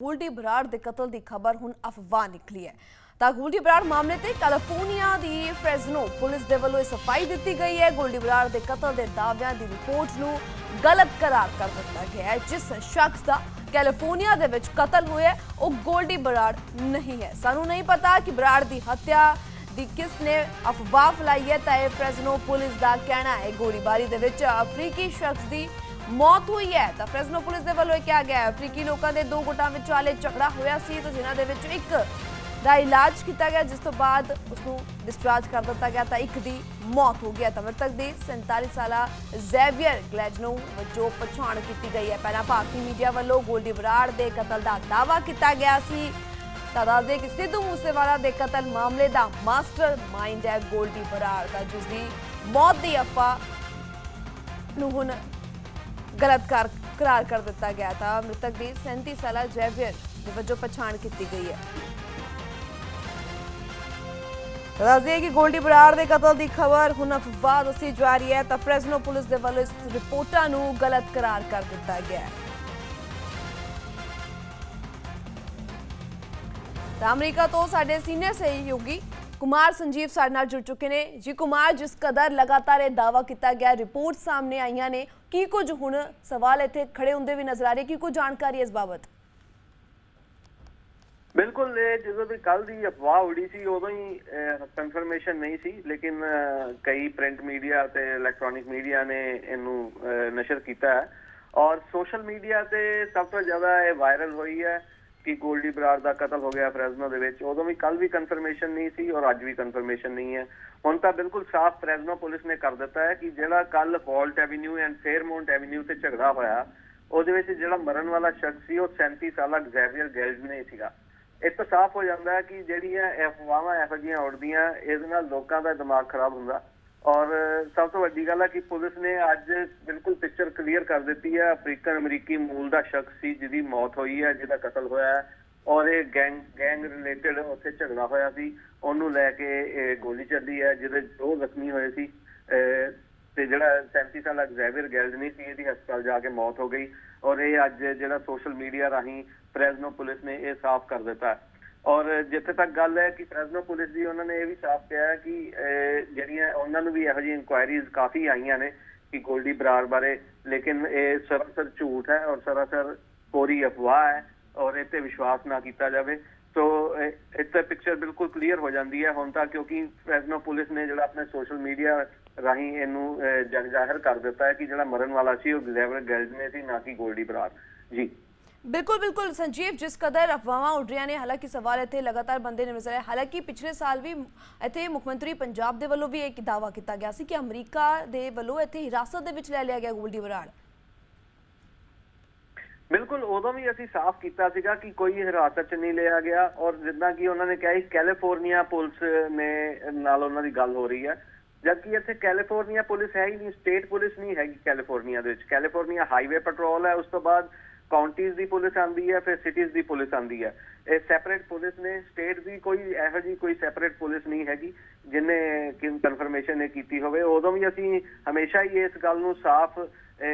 ਗੋਲਡੀ ਬਰਾੜ ਦੇ ਕਤਲ ਦੀ ਖਬਰ ਹੁਣ ਅਫਵਾਹ ਨਿਕਲੀ ਹੈ। ਤਾਂ ਗੋਲਡੀ ਬਰਾੜ ਮਾਮਲੇ ਤੇ ਕੈਲੀਫੋਰਨੀਆ ਦੀ ਫ੍ਰੈਜ਼ਨੋ ਪੁਲਿਸ ਦੇ ਵੱਲੋਂ ਸਫ਼ਾਈ ਦਿੱਤੀ ਗਈ ਹੈ। ਗੋਲਡੀ ਬਰਾੜ ਦੇ ਕਤਲ ਦੇ ਦਾਅਵਿਆਂ ਦੀ ਰਿਪੋਰਟ ਨੂੰ ਗਲਤ ਕਰਾਰ ਕਰ ਦਿੱਤਾ ਗਿਆ ਹੈ, ਜਿਸ ਸ਼ਖਸ ਦਾ ਕੈਲੀਫੋਰਨੀਆ ਦੇ ਵਿੱਚ ਕਤਲ ਹੋਇਆ ਉਹ ਗੋਲਡੀ ਬਰਾੜ ਨਹੀਂ ਹੈ। ਸਾਨੂੰ ਨਹੀਂ ਪਤਾ ਕਿ ਬਰਾੜ ਦੀ ਹੱਤਿਆ ਦੀ ਕਿਸ ਨੇ ਅਫਵਾਹ ਫੈਲਾਈ ਹੈ, ਤਾਂ ਇਹ ਫ੍ਰੈਜ਼ਨੋ ਪੁਲਿਸ ਦਾ ਕਹਿਣਾ ਹੈ। ਗੋਲੀਬਾਰੀ ਦੇ ਵਿੱਚ ਅਫਰੀਕੀ ਸ਼ਖਸ ਦੀ ਮੌਤ ਹੋਈ ਹੈ। ਤਾਂ ਫ੍ਰੈਜ਼ਨੋ ਪੁਲਿਸ ਦੇ ਵੱਲੋਂ ਇਹ ਕਿਹਾ ਗਿਆ ਹੈ। ਅਫਰੀਕੀ ਲੋਕਾਂ ਦੇ ਦੋ ਗੁੱਟਾਂ ਵਿਚਾਲੇ ਝਗੜਾ ਹੋਇਆ ਸੀ ਤਾਂ ਜਿਨ੍ਹਾਂ ਦੇ ਵਿੱਚ ਇੱਕ ਦਾ ਇਲਾਜ ਕੀਤਾ ਗਿਆ, ਜਿਸ ਤੋਂ ਬਾਅਦ ਉਸ ਨੂੰ ਡਿਸਚਾਰਜ ਕਰ ਦਿੱਤਾ ਗਿਆ ਤਾਂ ਇੱਕ ਦੀ ਮੌਤ ਹੋ ਗਈ ਤਾਂ ਮ੍ਰਿਤਕ ਦੀ 47 ਸਾਲਾ ਜ਼ੈਵੀਅਰ ਗਲੈਜਨੋ ਵਜੋਂ ਪਛਾਣ ਕੀਤੀ ਗਈ ਹੈ। ਪਹਿਲਾਂ ਭਾਰਤੀ ਮੀਡੀਆ ਵੱਲੋਂ ਗੋਲਡੀ ਬਰਾੜ ਦੇ ਕਤਲ ਦਾ ਦਾਅਵਾ ਕੀਤਾ ਗਿਆ ਸੀ। ਤਾਂ ਦੱਸਦੇ ਕਿ ਸਿੱਧੂ ਮੂਸੇਵਾਲਾ ਦੇ ਕਤਲ ਮਾਮਲੇ ਦਾ ਮਾਸਟਰ ਮਾਈਂਡ ਹੈ ਗੋਲਡੀ ਬਰਾੜ ਦਾ ਜਿਸ ਦੀ ਮੌਤ ਦੀ ਅਫਵਾਹ ਨੂੰ ਹੁਣ ਗਲਤ ਕਰ ਕਰਾਰ ਕਰ ਦਿੱਤਾ ਗਿਆ ਤਾਂ ਮ੍ਰਿਤਕ ਦੀ 37 ਸਾਲਾ ਜੈਵੀਅਰ ਦੇ ਵਜੋਂ ਪਛਾਣ ਕੀਤੀ ਗਈ ਹੈ। ਤਾਂ ਕਿ ਗੋਲਡੀ ਬਰਾੜ ਦੇ ਕਤਲ ਦੀ ਖਬਰ ਹੁਣ ਅਫਵਾਹ ਦੱਸੀ ਜਾ ਰਹੀ ਹੈ ਤਾਂ ਫ੍ਰੈਜ਼ਨੋ ਪੁਲਿਸ ਦੇ ਵੱਲੋਂ ਇਸ ਰਿਪੋਰਟਾਂ ਨੂੰ ਗਲਤ ਕਰਾਰ ਕਰ ਦਿੱਤਾ ਗਿਆ ਹੈ। ਤਾਂ ਅਮਰੀਕਾ ਤੋਂ ਸਾਡੇ ਸੀਨੀਅਰ ਸਹਿਯੋਗੀ ਕੁਮਾਰ ਸੰਜੀਵ ਸਾਡੇ ਨਾਲ ਜੁੜ ਚੁੱਕੇ ਨੇ। ਜੀ ਕੁਮਾਰ, ਜਿਸ ਕਦਰ ਲਗਾਤਾਰ ਇਹ ਦਾਵਾ ਕੀਤਾ ਗਿਆ ਰਿਪੋਰਟ ਸਾਹਮਣੇ ਆਈਆਂ ਨੇ। ਕੀ ਕੁਝ ਹੁਣ ਸਵਾਲ ਇੱਥੇ ਖੜੇ ਹੁੰਦੇ ਵੀ ਨਜ਼ਰ ਆ ਰਹੇ? ਕੀ ਕੁਝ ਜਾਣਕਾਰੀ ਇਸ ਬਾਬਤ? ਬਿਲਕੁਲ, ਇਹ ਜਦੋਂ ਵੀ ਕੱਲ ਦੀ ਅਫਵਾਹ ਉੜੀ ਸੀ, ਉਦੋਂ ਹੀ ਕਨਫਰਮੇਸ਼ਨ ਨਹੀਂ ਸੀ। ਲੇਕਿਨ ਕਈ ਪ੍ਰਿੰਟ ਮੀਡੀਆ ਤੇ ਇਲੈਕਟ੍ਰੋਨਿਕ ਮੀਡੀਆ ਨੇ ਇਹਨੂੰ ਨਸ਼ਰ ਕੀਤਾ ਹੈ। ਔਰ ਸੋਸ਼ਲ ਮੀਡੀਆ ਤੇ ਸਭ ਤੋਂ ਜ਼ਿਆਦਾ ਇਹ ਵਾਇਰਲ ਹੋਈ ਹੈ। ਕਿ ਗੋਲਡੀ ਬਰਾੜ ਦਾ ਕਤਲ ਹੋ ਗਿਆ ਫ੍ਰੈਜ਼ਨੋ ਦੇ ਵਿੱਚ, ਉਦੋਂ ਵੀ ਕੱਲ ਵੀ ਕਨਫਰਮੇਸ਼ਨ ਨਹੀਂ ਸੀ ਔਰ ਅੱਜ ਵੀ ਕਨਫਰਮੇਸ਼ਨ ਨਹੀਂ ਹੈ। ਹੁਣ ਤਾਂ ਬਿਲਕੁਲ ਸਾਫ਼ ਫ੍ਰੈਜ਼ਨੋ ਪੁਲਿਸ ਨੇ ਕਰ ਦਿੱਤਾ ਹੈ ਕਿ ਜਿਹੜਾ ਕੱਲ ਫਾਲਟ ਐਵਨਿਊ ਐਂਡ ਫੇਅਰਮਾਉਂਟ ਐਵਨਿਊ ਤੇ ਝਗੜਾ ਹੋਇਆ, ਉਹਦੇ ਵਿੱਚ ਜਿਹੜਾ ਮਰਨ ਵਾਲਾ ਸ਼ਖਸ ਸੀ, ਉਹ 37 ਸਾਲਾ ਗੈਵੀਅਰ ਗੈਲਜ ਨਹੀਂ ਸੀਗਾ। ਇਹ ਤਾਂ ਸਾਫ਼ ਹੋ ਜਾਂਦਾ ਹੈ ਕਿ ਜਿਹੜੀਆਂ ਅਫਵਾਹਾਂ ਇਹੋ ਜਿਹੀਆਂ ਉੱਡਦੀਆਂ ਇਹਦੇ ਨਾਲ ਲੋਕਾਂ ਦਾ ਦਿਮਾਗ ਖਰਾਬ ਹੁੰਦਾ। ਔਰ ਸਭ ਤੋਂ ਵੱਡੀ ਗੱਲ ਹੈ ਕਿ ਪੁਲਿਸ ਨੇ ਅੱਜ ਬਿਲਕੁਲ ਪਿਕਚਰ ਕਲੀਅਰ ਕਰ ਦਿੱਤੀ ਹੈ ਅਫਰੀਕਨ ਅਮਰੀਕੀ ਮੂਲ ਦਾ ਸ਼ਖਸ ਸੀ, ਜਿਹਦੀ ਮੌਤ ਹੋਈ ਹੈ ਜਿਹਦਾ ਕਤਲ ਹੋਇਆ ਹੈ ਔਰ ਇਹ ਗੈਂਗ ਗੈਂਗ ਰਿਲੇਟਡ ਉੱਥੇ ਝਗੜਾ ਹੋਇਆ ਸੀ। ਉਹਨੂੰ ਲੈ ਕੇ ਇਹ ਗੋਲੀ ਚੱਲੀ ਹੈ ਜਿਹਦੇ ਦੋ ਜ਼ਖਮੀ ਹੋਏ ਸੀ। ਅਹ ਤੇ ਜਿਹੜਾ 37 ਸਾਲਾ ਜ਼ੈਵੀਰ ਗੈਲਡ ਸੀ, ਇਹਦੀ ਹਸਪਤਾਲ ਜਾ ਕੇ ਮੌਤ ਹੋ ਗਈ। ਔਰ ਇਹ ਅੱਜ ਜਿਹੜਾ ਸੋਸ਼ਲ ਮੀਡੀਆ ਰਾਹੀਂ ਫ੍ਰੈਜ਼ਨੋ ਪੁਲਿਸ ਨੇ ਇਹ ਸਾਫ਼ ਕਰ ਦਿੱਤਾ। ਔਰ ਜਿੱਥੇ ਤੱਕ ਗੱਲ ਹੈ ਕਿ ਫ੍ਰੈਜ਼ਨੋ ਪੁਲਿਸ ਦੀ ਉਹਨਾਂ ਨੇ ਇਹ ਵੀ ਸਾਫ਼ ਕਿਹਾ ਕਿ ਜਿਹੜੀਆਂ ਉਹਨਾਂ ਨੂੰ ਵੀ ਇਹੋ ਜਿਹੀ ਇਨਕੁਆਇਰੀਜ਼ ਕਾਫੀ ਆਈਆਂ ਨੇ ਕਿ ਗੋਲਡੀ ਬਰਾੜ ਬਾਰੇ ਲੇਕਿਨ ਇਹ ਸਰਾਸਰ ਝੂਠ ਹੈ ਔਰ ਸਰਾਸਰ ਕੋਰੀ ਅਫਵਾਹ ਹੈ ਔਰ ਇਹ ਤੇ ਵਿਸ਼ਵਾਸ ਨਾ ਕੀਤਾ ਜਾਵੇ। ਸੋ ਇੱਥੇ ਪਿਕਚਰ ਬਿਲਕੁਲ ਕਲੀਅਰ ਹੋ ਜਾਂਦੀ ਹੈ ਹੁਣ ਤਾਂ ਕਿਉਂਕਿ ਫ੍ਰੈਜ਼ਨੋ ਪੁਲਿਸ ਨੇ ਜਿਹੜਾ ਆਪਣੇ ਸੋਸ਼ਲ ਮੀਡੀਆ ਰਾਹੀਂ ਇਹਨੂੰ ਅਹ, ਜਗ ਜ਼ਾਹਿਰ ਕਰ ਦਿੱਤਾ ਹੈ ਕਿ ਜਿਹੜਾ ਮਰਨ ਵਾਲਾ ਸੀ ਉਹ ਗਲੈਵਰ ਗੈਲਜ ਨੇ ਸੀ ਨਾ ਕਿ ਗੋਲਡੀ ਬਰਾੜ। ਜੀ। ਬਿਲਕੁਲ ਬਿਲਕੁਲ ਸੰਜੀਵ, ਜਿਸ ਕਦਰ ਅਫਵਾਹਾਂ ਉੱਡ ਰਹੀਆਂ ਨੇ, ਹਾਲਾਂਕਿ ਸਵਾਲ ਇੱਥੇ ਲਗਾਤਾਰ ਬੰਦੇ ਨੇ ਨਜ਼ਰ ਆਏ। ਹਾਲਾਂਕਿ ਪਿਛਲੇ ਸਾਲ ਵੀ ਇੱਥੇ ਮੁੱਖ ਮੰਤਰੀ ਪੰਜਾਬ ਦੇ ਵੱਲੋਂ ਵੀ ਇੱਕ ਦਾਅਵਾ ਕੀਤਾ ਗਿਆ ਸੀ ਕਿ ਅਮਰੀਕਾ ਦੇ ਵੱਲੋਂ ਇੱਥੇ ਹਿਰਾਸਤ ਦੇ ਵਿੱਚ ਲੈ ਲਿਆ ਗਿਆ ਗੋਲਡੀ ਬਰਾੜ ਬਿਲਕੁਲ, ਉਦੋਂ ਵੀ ਅਸੀਂ ਸਾਫ਼ ਕੀਤਾ ਸੀਗਾ ਕਿ ਕੋਈ ਹਿਰਾਸਤ 'ਚ ਨਹੀਂ ਲਿਆ ਗਿਆ ਔਰ ਜਿੱਦਾਂ ਕਿ ਉਹਨਾਂ ਨੇ ਕਿਹਾ ਸੀ, ਕੈਲੀਫੋਰਨੀਆ ਪੁਲਿਸ ਨੇ ਨਾਲ ਉਹਨਾਂ ਦੀ ਗੱਲ ਹੋ ਰਹੀ ਹੈ। ਜਦਕਿ ਇੱਥੇ ਕੈਲੀਫੋਰਨੀਆ ਪੁਲਿਸ ਹੈ ਹੀ ਨਹੀਂ, ਸਟੇਟ ਪੁਲਿਸ ਨਹੀਂ ਹੈਗੀ ਕੈਲੀਫੋਰਨੀਆ ਦੇ ਵਿੱਚ। ਕੈਲੀਫੋਰਨੀਆ ਹਾਈਵੇ ਪੈਟਰੋਲ ਹੈ, ਉਸ ਤੋਂ ਬਾਅਦ ਕਾਉਂਟੀਜ਼ ਦੀ ਪੁਲਿਸ ਆਂਦੀ ਹੈ, ਫਿਰ ਸਿਟੀਜ਼ ਦੀ ਪੁਲਿਸ ਆਂਦੀ ਹੈ। ਇਹ ਸੈਪਰੇਟ ਪੁਲਿਸ ਨੇ ਸਟੇਟ ਦੀ ਕੋਈ ਇਹੋ ਜਿਹੀ ਕੋਈ ਸੈਪਰੇਟ ਪੁਲਿਸ ਨਹੀਂ ਹੈਗੀ, ਜਿਨੇ ਕਿ ਕਨਫਰਮੇਸ਼ਨ ਇਹ ਕੀਤੀ ਹੋਵੇ। ਉਦੋਂ ਵੀ ਅਸੀਂ ਹਮੇਸ਼ਾ ਹੀ ਇਸ ਗੱਲ ਨੂੰ ਸਾਫ਼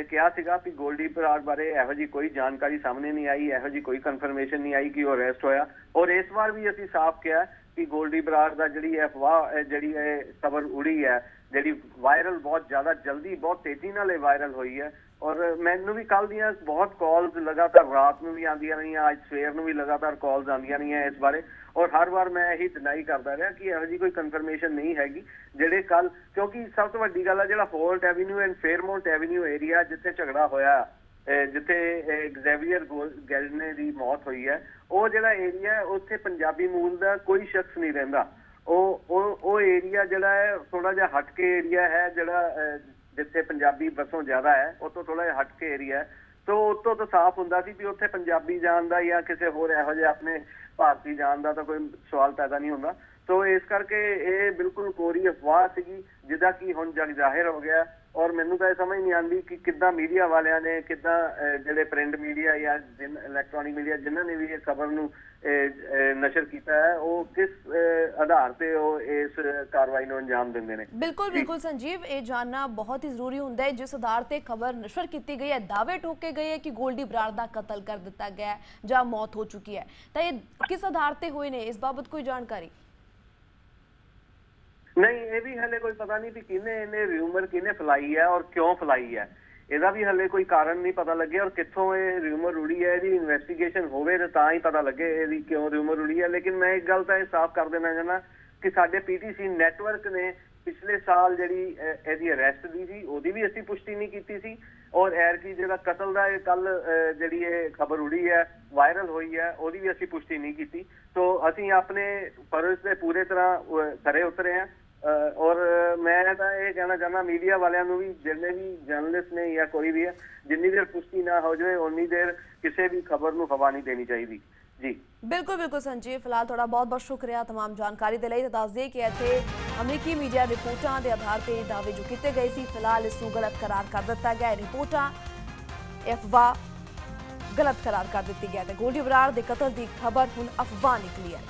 ਕਿਹਾ ਸੀਗਾ ਕਿ ਗੋਲਡੀ ਬਰਾੜ ਬਾਰੇ ਇਹੋ ਜਿਹੀ ਕੋਈ ਜਾਣਕਾਰੀ ਸਾਹਮਣੇ ਨਹੀਂ ਆਈ, ਇਹੋ ਜਿਹੀ ਕੋਈ ਕਨਫਰਮੇਸ਼ਨ ਨਹੀਂ ਆਈ ਕਿ ਉਹ ਅਰੈਸਟ ਹੋਇਆ। ਔਰ ਇਸ ਵਾਰ ਵੀ ਅਸੀਂ ਸਾਫ਼ ਕਿਹਾ ਕਿ ਗੋਲਡੀ ਬਰਾੜ ਦਾ ਜਿਹੜੀ ਅਫਵਾਹ ਜਿਹੜੀ ਇਹ ਖਬਰ ਉੜੀ ਹੈ, ਜਿਹੜੀ ਵਾਇਰਲ ਬਹੁਤ ਜ਼ਿਆਦਾ, ਜਲਦੀ ਬਹੁਤ ਤੇਜ਼ੀ ਨਾਲ ਇਹ ਵਾਇਰਲ ਹੋਈ ਹੈ ਔਰ ਮੈਨੂੰ ਵੀ ਕੱਲ ਦੀਆਂ ਬਹੁਤ ਕਾਲਸ ਲਗਾਤਾਰ, ਰਾਤ ਨੂੰ ਵੀ ਆਉਂਦੀਆਂ ਰਹੀਆਂ, ਅੱਜ ਸਵੇਰ ਨੂੰ ਵੀ ਲਗਾਤਾਰ ਕਾਲਸ ਆਉਂਦੀਆਂ ਰਹੀਆਂ ਇਸ ਬਾਰੇ। ਔਰ ਹਰ ਵਾਰ ਮੈਂ ਇਹੀ ਡਿਨਾਈ ਕਰਦਾ ਰਿਹਾ ਕਿ ਇਹੋ ਜਿਹੀ ਕੋਈ ਕਨਫਰਮੇਸ਼ਨ ਨਹੀਂ ਹੈਗੀ ਜਿਹੜੇ ਕੱਲ ਕਿਉਂਕਿ ਸਭ ਤੋਂ ਵੱਡੀ ਗੱਲ ਹੈ ਜਿਹੜਾ fault avenue and Fairmont avenue area ਜਿੱਥੇ ਝਗੜਾ ਹੋਇਆ, ਅਹ ਜਿੱਥੇ ਐਗਜ਼ੈਵੀਅਰ ਗੈਲਨੇ ਦੀ ਮੌਤ ਹੋਈ ਹੈ, ਉਹ ਜਿਹੜਾ ਏਰੀਆ ਉੱਥੇ ਪੰਜਾਬੀ ਮੂਲ ਦਾ ਕੋਈ ਸ਼ਖਸ ਨਹੀਂ ਰਹਿੰਦਾ। ਉਹ ਉਹ ਉਹ ਏਰੀਆ ਜਿਹੜਾ ਹੈ ਥੋੜਾ ਜਿਹਾ ਹਟ ਕੇ ਏਰੀਆ ਹੈ ਜਿਹੜਾ ਅਹ, ਜਿੱਥੇ ਪੰਜਾਬੀ ਬਸੋਂ ਜ਼ਿਆਦਾ ਹੈ ਉਹ ਤੋਂ ਥੋੜਾ ਜਿਹਾ ਹਟ ਕੇ ਏਰੀਆ ਹੈ। ਸੋ ਉਤੋਂ ਤਾਂ ਸਾਫ਼ ਹੁੰਦਾ ਸੀ ਵੀ ਉੱਥੇ ਪੰਜਾਬੀ ਜਾਣ ਦਾ ਜਾਂ ਕਿਸੇ ਹੋਰ ਇਹੋ ਜਿਹੇ ਆਪਣੇ ਭਾਰਤੀ ਜਾਣ ਦਾ ਤਾਂ ਕੋਈ ਸਵਾਲ ਪੈਦਾ ਨਹੀਂ ਹੁੰਦਾ। ਸੋ ਇਸ ਕਰਕੇ ਇਹ ਬਿਲਕੁਲ ਕੋਰੀ ਅਫਵਾਹ ਸੀਗੀ ਜਿਹਦਾ ਕਿ ਹੁਣ ਜਗ ਜ਼ਾਹਿਰ ਹੋ ਗਿਆ। ਔਰ ਮੈਨੂੰ ਤਾਂ ਇਹ ਸਮਝ ਨਹੀਂ ਆਉਂਦੀ ਕਿ ਕਿੱਦਾਂ ਮੀਡੀਆ ਵਾਲਿਆਂ ਨੇ, ਕਿੱਦਾਂ ਜਿਹੜੇ ਪ੍ਰਿੰਟ ਮੀਡੀਆ ਜਾਂ ਜਿਨ ਇਲੈਕਟ੍ਰੋਨਿਕ ਮੀਡੀਆ ਜਿਨ੍ਹਾਂ ਨੇ ਵੀ ਇਹ ਖਬਰ ਨੂੰ ਨਸ਼ਰ ਕੀਤਾ ਹੈ, ਉਹ ਕਿਸ ਆਧਾਰ ਤੇ ਉਹ ਇਸ ਕਾਰਵਾਈ ਨੂੰ ਅੰਜਾਮ ਦਿੰਦੇ ਨੇ? ਬਿਲਕੁਲ ਬਿਲਕੁਲ ਸੰਜੀਵ, ਇਹ ਜਾਨਣਾ ਬਹੁਤ ਹੀ ਜ਼ਰੂਰੀ ਹੁੰਦਾ ਹੈ। ਜਿਸ ਆਧਾਰ ਤੇ ਖਬਰ ਨਸ਼ਰ ਕੀਤੀ ਗਈ ਹੈ, ਦਾਅਵੇ ਠੋਕੇ ਗਏ ਹੈ ਕਿ ਗੋਲਡੀ ਬਰਾੜ ਦਾ ਕਤਲ ਕਰ ਦਿੱਤਾ ਗਿਆ ਹੈ ਜਾਂ ਮੌਤ ਹੋ ਚੁੱਕੀ ਹੈ। ਤਾਂ ਇਹ ਕਿਸ ਆਧਾਰ ਤੇ ਹੋਏ ਨੇ? ਇਸ ਬਾਬਤ ਕੋਈ ਜਾਣਕਾਰੀ? ਨਹੀਂ, ਇਹ ਵੀ ਹਲੇ ਕੋਈ ਪਤਾ ਨਹੀਂ ਵੀ ਕਿਹਨੇ ਇਹਨੇ ਰਿਊਮਰ ਕਿਹਨੇ ਫਲਾਈ ਹੈ ਔਰ ਕਿਉਂ ਫਲਾਈ ਹੈ ਇਹਦਾ ਵੀ ਹਲੇ ਕੋਈ ਕਾਰਨ ਨਹੀਂ ਪਤਾ ਲੱਗਿਆ ਔਰ ਕਿੱਥੋਂ ਇਹ ਰਿਊਮਰ ਉੜੀ ਹੈ ਇਹਦੀ ਇਨਵੈਸਟੀਗੇਸ਼ਨ ਹੋਵੇ ਤਾਂ ਤਾਂ ਹੀ ਪਤਾ ਲੱਗੇ ਇਹਦੀ ਕਿਉਂ ਰਿਊਮਰ ਉੜੀ ਹੈ ਲੇਕਿਨ ਮੈਂ ਇੱਕ ਗੱਲ ਤਾਂ ਇਹ ਸਾਫ਼ ਕਰ ਦੇਣਾ ਚਾਹੁੰਦਾ ਕਿ ਸਾਡੇ ਪੀਟੀਸੀ ਨੈਟਵਰਕ ਨੇ ਪਿਛਲੇ ਸਾਲ ਜਿਹੜੀ ਇਹਦੀ ਅਰੈਸਟ ਦੀ ਸੀ, ਉਹਦੀ ਵੀ ਅਸੀਂ ਪੁਸ਼ਟੀ ਨਹੀਂ ਕੀਤੀ ਸੀ। ਔਰ ਐਰ ਕੀ ਜਿਹੜਾ ਕਤਲ ਦਾ ਇਹ ਕੱਲ ਜਿਹੜੀ ਇਹ ਖਬਰ ਉੜੀ ਹੈ ਵਾਇਰਲ ਹੋਈ ਹੈ ਉਹਦੀ ਵੀ ਅਸੀਂ ਪੁਸ਼ਟੀ ਨਹੀਂ ਕੀਤੀ। ਸੋ ਅਸੀਂ ਆਪਣੇ ਫਰਜ਼ ਦੇ ਪੂਰੇ ਤਰ੍ਹਾਂ ਖਰੇ ਉਤਰੇ ਹਾਂ ਔਰ ਮੈਂ ਤਾਂ ਇਹ ਕਹਿਣਾ ਚਾਹੁੰਦਾ ਮੀਡੀਆ ਵਾਲਿਆਂ ਨੂੰ ਵੀ ਜਿੰਨੇ ਵੀ ਜਰਨਲਿਸਟ ਨੇ ਜਾਂ ਕੋਈ ਵੀ ਹੈ ਜਿੰਨੀ ਦੇਰ ਪੁਸ਼ਟੀ ਨਾ ਹੋ ਜਾਵੇ ਉਨੀ ਦੇਰ ਕਿਸੇ ਵੀ ਖਬਰ ਨੂੰ ਹਵਾ ਨਹੀਂ ਦੇਣੀ ਚਾਹੀਦੀ ਜੀ ਬਿਲਕੁਲ ਬਿਲਕੁਲ ਸੰਜੀਵ ਫਿਲਹਾਲ ਤੁਹਾਡਾ ਬਹੁਤ ਬਹੁਤ ਸ਼ੁਕਰੀਆ तमाम ਜਾਣਕਾਰੀ ਦੇ ਲਈ ਤਾਂ ਦੱਸ ਦਈਏ ਕਿ ਇੱਥੇ ਅਮਰੀਕੀ ਮੀਡੀਆ ਰਿਪੋਰਟਾਂ ਦੇ ਆਧਾਰ ਤੇ ਇਹ ਦਾਅਵੇ ਜੋ ਕੀਤੇ ਗਏ ਸੀ ਫਿਲਹਾਲ ਇਸ ਨੂੰ ਗਲਤ ਕਰਾਰ ਕਰ ਦਿੱਤਾ ਗਿਆ ਹੈ ਰਿਪੋਰਟਾਂ ਅਫਵਾਹ ਗਲਤ ਕਰਾਰ ਕਰ ਦਿੱਤੀ ਗਿਆ ਤੇ ਗੋਲਡੀ ਬਰਾੜ ਦੇ ਕਤਲ ਦੀ ਖਬਰ ਹੁਣ ਅਫਵਾਹ ਨਿਕਲੀ ਹੈ